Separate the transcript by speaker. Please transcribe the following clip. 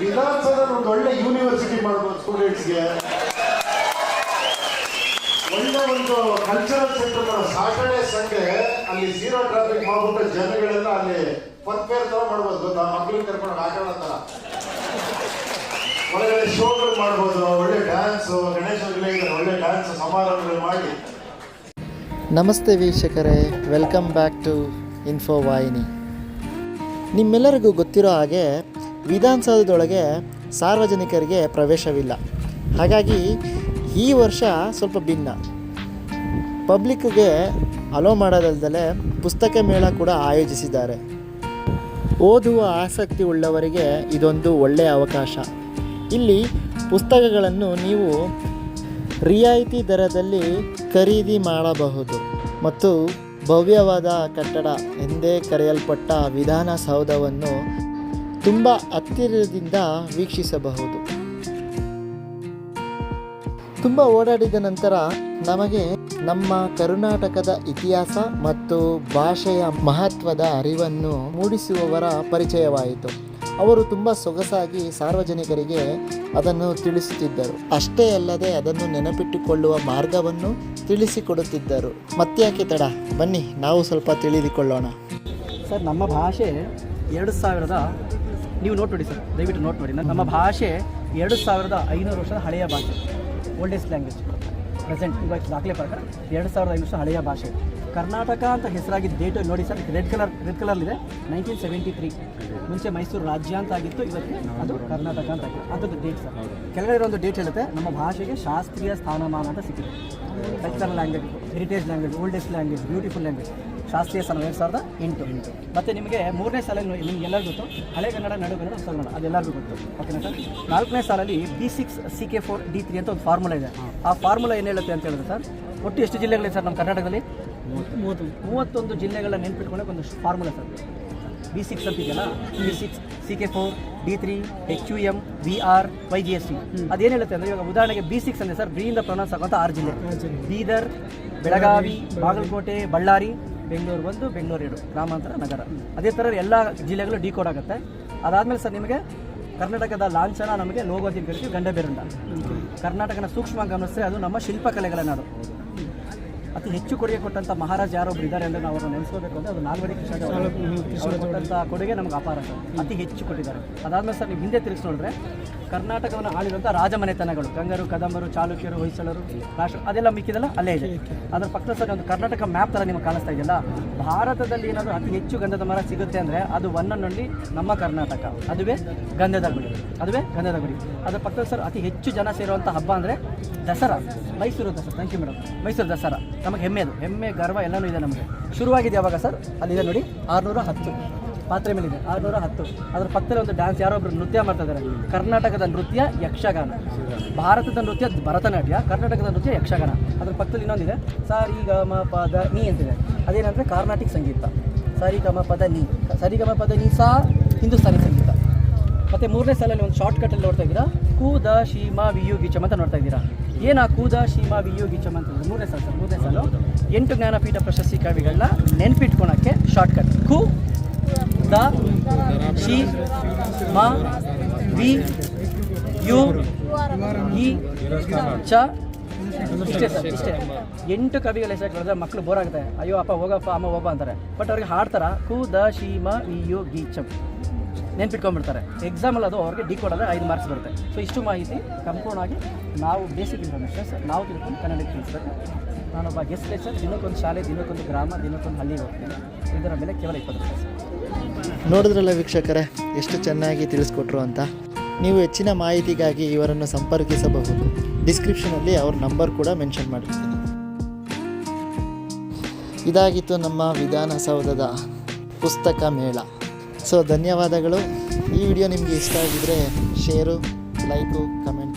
Speaker 1: ವಿಧಾನಸೌಧ ಒಂದು ಒಳ್ಳೆ ಯೂನಿವರ್ಸಿಟಿ ಮಾಡ್ಬೋದು ಸ್ಟೂಡೆಂಟ್ಸ್ಗೆ ಒಳ್ಳೆ ಒಂದು ಕಲ್ಚರಲ್ ಸೆಂಟರ್ ಮಾಡೋ ಸಾಟರ್ಡೆ ಸಂಡೇ ಅಲ್ಲಿ ಝೀರೋ ಟ್ರಾಫಿಕ್ ಮಾಡ್ಬಿಟ್ಟು ಜನಗಳೆಲ್ಲ ಅಲ್ಲಿ ಫನ್ ಫೇರ್ ತರ ಮಾಡ್ಬೋದು ಗೊತ್ತಾ? ಮಕ್ಳಿಗೆ ಕರ್ಕೊಂಡು ಆಟ ತರ. ಒಳ್ಳೆ ಶೋಗಳು ಮಾಡ್ಬೋದು, ಒಳ್ಳೆ ಡ್ಯಾನ್ಸ್ ಗಣೇಶ ಒಳ್ಳೆ ಡ್ಯಾನ್ಸ್ ಸಮಾರಂಭಗಳು ಮಾಡಿ.
Speaker 2: ನಮಸ್ತೆ ವೀಕ್ಷಕರೇ ವೆಲ್ಕಮ್ ಬ್ಯಾಕ್ ಟು ಇನ್ಫೋ ವಾಹಿನಿ ನಿಮ್ಮೆಲ್ಲರಿಗೂ ಗೊತ್ತಿರೋ ಹಾಗೆ ವಿಧಾನಸೌಧದೊಳಗೆ ಸಾರ್ವಜನಿಕರಿಗೆ ಪ್ರವೇಶವಿಲ್ಲ. ಹಾಗಾಗಿ ಈ ವರ್ಷ ಸ್ವಲ್ಪ ಭಿನ್ನ. ಪಬ್ಲಿಕ್ಗೆ ಅಲೋ ಮಾಡೋದಲ್ದಲೇ ಪುಸ್ತಕ ಮೇಳ ಕೂಡ ಆಯೋಜಿಸಿದ್ದಾರೆ. ಓದುವ ಆಸಕ್ತಿ ಉಳ್ಳವರಿಗೆ ಇದೊಂದು ಒಳ್ಳೆಯ ಅವಕಾಶ. ಇಲ್ಲಿ ಪುಸ್ತಕಗಳನ್ನು ನೀವು ರಿಯಾಯಿತಿ ದರದಲ್ಲಿ ಖರೀದಿ ಮಾಡಬಹುದು ಮತ್ತು ಭವ್ಯವಾದ ಕಟ್ಟಡ ಎಂದೇ ಕರೆಯಲ್ಪಟ್ಟ ವಿಧಾನಸೌಧವನ್ನು ತುಂಬ ಹತ್ತಿರದಿಂದ ವೀಕ್ಷಿಸಬಹುದು. ತುಂಬ ಓಡಾಡಿದ ನಂತರ ನಮಗೆ ನಮ್ಮ ಕರ್ನಾಟಕದ ಇತಿಹಾಸ ಮತ್ತು ಭಾಷೆಯ ಮಹತ್ವದ ಅರಿವನ್ನು ಮೂಡಿಸುವವರ ಪರಿಚಯವಾಯಿತು. ಅವರು ತುಂಬ ಸೊಗಸಾಗಿ ಸಾರ್ವಜನಿಕರಿಗೆ ಅದನ್ನು ತಿಳಿಸುತ್ತಿದ್ದರು. ಅಷ್ಟೇ ಅಲ್ಲದೆ ಅದನ್ನು ನೆನಪಿಟ್ಟುಕೊಳ್ಳುವ ಮಾರ್ಗವನ್ನು ತಿಳಿಸಿಕೊಡುತ್ತಿದ್ದರು. ಮತ್ತ್ಯಾಕೆ ತಡ? ಬನ್ನಿ, ನಾವು ಸ್ವಲ್ಪ ತಿಳಿದುಕೊಳ್ಳೋಣ.
Speaker 3: ಸರ್, ನಮ್ಮ ಭಾಷೆ ಎರಡು ಸಾವಿರದ ನೀವು ನೋಟ್ ನೋಡಿ ಸರ್ ದಯವಿಟ್ಟು ನೋಟ್ ನೋಡಿ. ನಮ್ಮ ಭಾಷೆ ಎರಡು ಸಾವಿರದ ಐನೂರು ವರ್ಷದ ಹಳೆಯ ಭಾಷೆ. ಓಲ್ಡೆಸ್ಟ್ ಲ್ಯಾಂಗ್ವೇಜ್ ಪ್ರೆಸೆಂಟ್ ಇವಾಗ ದಾಖಲೆ ಪ್ರಕಾರ ಎರಡು ಸಾವಿರದ ಐನೂರು ವರ್ಷ ಹಳೆಯ ಭಾಷೆ. ಕರ್ನಾಟಕ ಅಂತ ಹೆಸರಾಗಿದ್ದ ಡೇಟ್ ನೋಡಿ sir red colour red colour ಇದೆ. ನೈನ್ಟೀನ್ ಸೆವೆಂಟಿ ತ್ರೀ ಮುಂಚೆ ಮೈಸೂರು ರಾಜ್ಯ ಅಂತ ಆಗಿತ್ತು ಇವತ್ತು ಅದು ಕರ್ನಾಟಕ ಅಂತ ಆಗಿತ್ತು. ಅದು ಡೇಟ್ ಸರ್ ಕೆಳಗಡೆ ಇರೋ ಒಂದು ಡೇಟ್ ಹೇಳುತ್ತೆ ನಮ್ಮ ಭಾಷೆಗೆ ಶಾಸ್ತ್ರೀಯ ಸ್ಥಾನಮಾನ ಅಂತ ಸಿಕ್ಕಿದೆ. Cultural language heritage language oldest language beautiful language ಶಾಸ್ತ್ರೀಯ ಸಾಲ ಎರಡು ಸಾವಿರದ ಎಂಟು. ಎಂಟು ಮತ್ತು ನಿಮಗೆ ಮೂರನೇ ಸಾಲ ನಿಮ್ಗೆ ಎಲ್ಲರಿಗೂ ಗೊತ್ತು. ಹಳೆ ಕನ್ನಡ ನಡು ಕನ್ನಡ ಅದೆಲ್ಲರಿಗೂ ಗೊತ್ತು. ಓಕೆನಾ ಸರ್ ನಾಲ್ಕನೇ ಸಾಲಲ್ಲಿ B six C K four D three ಅಂತ ಒಂದು ಫಾರ್ಮುಲಾ ಇದೆ. ಆ ಫಾರ್ಮುಲಾ ಏನು ಹೇಳುತ್ತೆ ಅಂತ ಹೇಳಿದ್ರೆ ಸರ್ ಒಟ್ಟು ಎಷ್ಟು ಜಿಲ್ಲೆಗಳಿದೆ ಸರ್ ನಮ್ಮ ಕರ್ನಾಟಕದಲ್ಲಿ? ಮೂವತ್ತು. ಮೂವತ್ತೊಂದು ಜಿಲ್ಲೆಗಳನ್ನ ನೆನ್ಪಿಟ್ಕೊಳ್ಳೋಕೆ ಒಂದು formula sir B six ಅಂತಿದೆಯಲ್ಲ? B six C K four D three H U M V R Y G S T ಅದೇನು ಹೇಳುತ್ತೆ ಅಂದರೆ ಇವಾಗ ಉದಾಹರಣೆಗೆ ಬಿ ಸಿಕ್ಸ್ ಅಂದರೆ ಸರ್ ಬಿಯಿಂದ ಪ್ರೊನೌನ್ಸ್ ಆಗುವಂಥ ಆರು ಜಿಲ್ಲೆ. ಬೀದರ್ ಬೆಳಗಾವಿ ಬಾಗಲಕೋಟೆ ಬಳ್ಳಾರಿ ಬೆಂಗಳೂರು ಒಂದು ಬೆಂಗಳೂರು ಎರಡು ಗ್ರಾಮಾಂತರ ನಗರ. ಅದೇ ಥರ ಎಲ್ಲ ಜಿಲ್ಲೆಗಳು ಡಿಕೋಡ್ ಆಗುತ್ತೆ. ಅದಾದಮೇಲೆ ಸರ್ ನಿಮಗೆ ಕರ್ನಾಟಕದ ಲಾಂಛನ ನಮಗೆ ಲೋಗೋದಿ ಕರಿತೀವಿ ಗಂಡ ಬೇರುಂಡ ಕರ್ನಾಟಕನ ಸೂಕ್ಷ್ಮ ಗಮನಿಸಿದ್ರೆ ಅದು ನಮ್ಮ ಶಿಲ್ಪಕಲೆಗಳ ನಾಡು ಅತಿ ಹೆಚ್ಚು ಕೊಡುಗೆ ಕೊಟ್ಟಂತ ಮಹಾರಾಜ ಯಾರೊಬ್ರು ಇದ್ದಾರೆ ಅಂದ್ರೆ ನಾವು ಅವ್ರನ್ನ ನೆನೆಸ್ಕೋಬೇಕು ಅಂದ್ರೆ ಅದು ನಾಲ್ವಡಿ ಕೃಷ್ಣ ಕೊಟ್ಟಂಥ ಕೊಡುಗೆ ನಮ್ಗೆ ಅಪಾರ. ಅತಿ ಹೆಚ್ಚು ಕೊಟ್ಟಿದ್ದಾರೆ. ಅದಾದ್ಮೇಲೆ ಸರ್ ನೀವು ಹಿಂದೆ ತಿರುಗಿಸಿ ನೋಡಿದ್ರೆ ಕರ್ನಾಟಕವನ್ನು ಆಳಿರುವಂಥ ರಾಜಮನೆತನಗಳು ಗಂಗರು ಕದಂಬರು ಚಾಲುಕ್ಯರು ಹೊಯ್ಸಳರು ರಾಷ್ಟ್ರ ಅದೆಲ್ಲ ಮಿಕ್ಕಿದೆಲ್ಲ? ಅಲ್ಲೇ ಇದೆ. ಅದರ ಪಕ್ಕದ ಸರ್ ಒಂದು ಕರ್ನಾಟಕ ಮ್ಯಾಪ್ ಥರ ನಿಮಗೆ ಕಾಣಿಸ್ತಾ ಇದೆಯಲ್ಲ? ಭಾರತದಲ್ಲಿ ಏನಾದರೂ ಅತಿ ಹೆಚ್ಚು ಗಂಧದ ಮರ ಸಿಗುತ್ತೆ ಅಂದರೆ ಅದು ಒನ್ನೊಂದು ನಮ್ಮ ಕರ್ನಾಟಕ. ಅದುವೇ ಗಂಧದ ಗುಡಿ. ಅದುವೇ ಗಂಧದ ಗುಡಿ. ಅದರ ಪಕ್ಕದ ಸರ್ ಅತಿ ಹೆಚ್ಚು ಜನ ಸೇರುವಂಥ ಹಬ್ಬ ಅಂದರೆ Dasara. Mysuru Dasara. Thank you madam Mysuru Dasara. ನಮಗೆ ಹೆಮ್ಮೆ ಅದು. ಹೆಮ್ಮೆ, ಗರ್ವ ಎಲ್ಲನೂ ಇದೆ ನಮಗೆ. ಶುರುವಾಗಿದೆ ಯಾವಾಗ ಸರ್? ಅಲ್ಲಿದೆ ನೋಡಿ ಆರುನೂರ ಹತ್ತು ಪಾತ್ರೆ ಮೇಲಿದೆ ಆರುನೂರ ಹತ್ತು ಅದರ ಪಕ್ಕದಲ್ಲಿ ಒಂದು ಡ್ಯಾನ್ಸ್ ಯಾರೋ ಒಬ್ಬರು ನೃತ್ಯ ಮಾಡ್ತಾ ಇದ್ದಾರೆ? ಕರ್ನಾಟಕದ ನೃತ್ಯ ಯಕ್ಷಗಾನ. ಭಾರತದ ನೃತ್ಯ ಭರತನಾಟ್ಯ, ಕರ್ನಾಟಕದ ನೃತ್ಯ ಯಕ್ಷಗಾನ. ಅದ್ರ ಪಕ್ಕದಲ್ಲಿ ಇನ್ನೊಂದಿದೆ ಸಾರಿ ಗ ಮ ಪದ ನೀ ಅಂತಿದೆ. ಅದೇನಂದರೆ ಕಾರ್ನಾಟಿಕ್ ಸಂಗೀತ. ಸಾರಿ ಗಮ ಪದ ನೀ. ಸರಿ ಗ ಪದ ನೀ ಸಾ ಹಿಂದೂಸ್ತಾನಿ ಸಂಗೀತ. ಮತ್ತು ಮೂರನೇ ಸಾಲಲ್ಲಿ ಒಂದು ಶಾರ್ಟ್ ಕಟ್ಟಲ್ಲಿ ನೋಡ್ತಾ ಇದ್ದೀರಾ? ಕೂದ ಶೀಮಾ ವಿಯು ಗಿಚಮ್ ಅಂತ ನೋಡ್ತಾ ಇದ್ದೀರಾ? ಏನಾ ಕೂದ ಶೀಮಾ ವಿಯು ಗಿಚಮ್ ಅಂತ ಅಂದ್ರೆ ಮೂರನೇ ಸಾಲು ಸರ್ ಮೂರನೇ ಸಾಲು. ಎಂಟು ಜ್ಞಾನಪೀಠ ಪ್ರಶಸ್ತಿ ಕವಿಗಳನ್ನ ನೆನ್ಪಿಟ್ಕೊಳಕ್ಕೆ ಶಾರ್ಟ್ ಕಟ್ ಕು, ದ, ಶೀ, ಮಾ, ವಿ, ಯು ಚ, ಇಷ್ಟೇ ಸರ್, ಇಷ್ಟೇ. ಎಂಟು ಕವಿಗಳ ಹೆಸರು ಕೇಳಿದ್ರೆ ಮಕ್ಕಳು ಬೋರ್ ಆಗುತ್ತೆ ಅಯ್ಯೋ, ಅಪ್ಪ ಹೋಗಪ್ಪ, ಅಮ್ಮ ಹೋಗ ಅಂತಾರೆ. ಬಟ್ ಅವ್ರಿಗೆ ಹಾಡ್ತಾರ? ಕು ದ ಶಿ ಮ ವಿ ಯು ಗೀಚಮ್ ನೆನ್ಪಿಟ್ಕೊಂಡ್ಬಿಡ್ತಾರೆ. ಎಕ್ಸಾಮಲ್ಲಿ ಅದು ಅವ್ರಿಗೆ ಡಿ ಕೊಡಲ್ಲ ಐದು ಮಾರ್ಕ್ಸ್ ಬರುತ್ತೆ. ಸೊ ಇಷ್ಟು ಮಾಹಿತಿ ಸಂಪೂರ್ಣವಾಗಿ ನಾವು ಬೇಸಿಕ್ ಇನ್ಫಾರ್ಮೇಷನ್ಸ್ ನಾವು ತಿಳ್ಕೊಂಡು ಕನ್ನಡಕ್ಕೆ ತಿಳಿಸ್ಬೇಕು. ನಾನೊಬ್ಬ ಗೆಸ್ಟ್ ಲೆಕ್ಚರ್ ದಿನಕ್ಕೊಂದು ಶಾಲೆ, ದಿನಕ್ಕೊಂದು ಗ್ರಾಮ, ದಿನಕ್ಕೊಂದು ಹಳ್ಳಿಗೆ ಹೋಗ್ತೀನಿ. ಇದರ ಮೇಲೆ ಕೇವಲ ಇಪ್ಪತ್ತು ರೂಪಾಯಿ.
Speaker 2: ನೋಡಿದ್ರಲ್ಲ ವೀಕ್ಷಕರೇ, ಎಷ್ಟು ಚೆನ್ನಾಗಿ ತಿಳಿಸ್ಕೊಟ್ರು ಅಂತ? ನೀವು ಹೆಚ್ಚಿನ ಮಾಹಿತಿಗಾಗಿ ಇವರನ್ನು ಸಂಪರ್ಕಿಸಬಹುದು. ಡಿಸ್ಕ್ರಿಪ್ಷನಲ್ಲಿ ಅವ್ರ ನಂಬರ್ ಕೂಡ ಮೆನ್ಷನ್ ಮಾಡಿರ್ತೀನಿ. ಇದಾಗಿತ್ತು ನಮ್ಮ ವಿಧಾನಸೌಧದ ಪುಸ್ತಕ ಮೇಳ. ಸೊ ಧನ್ಯವಾದಗಳು. ಈ ವಿಡಿಯೋ ನಿಮಗೆ ಇಷ್ಟ ಆಗಿದ್ದರೆ ಶೇರು ಲೈಕು ಕಮೆಂಟ್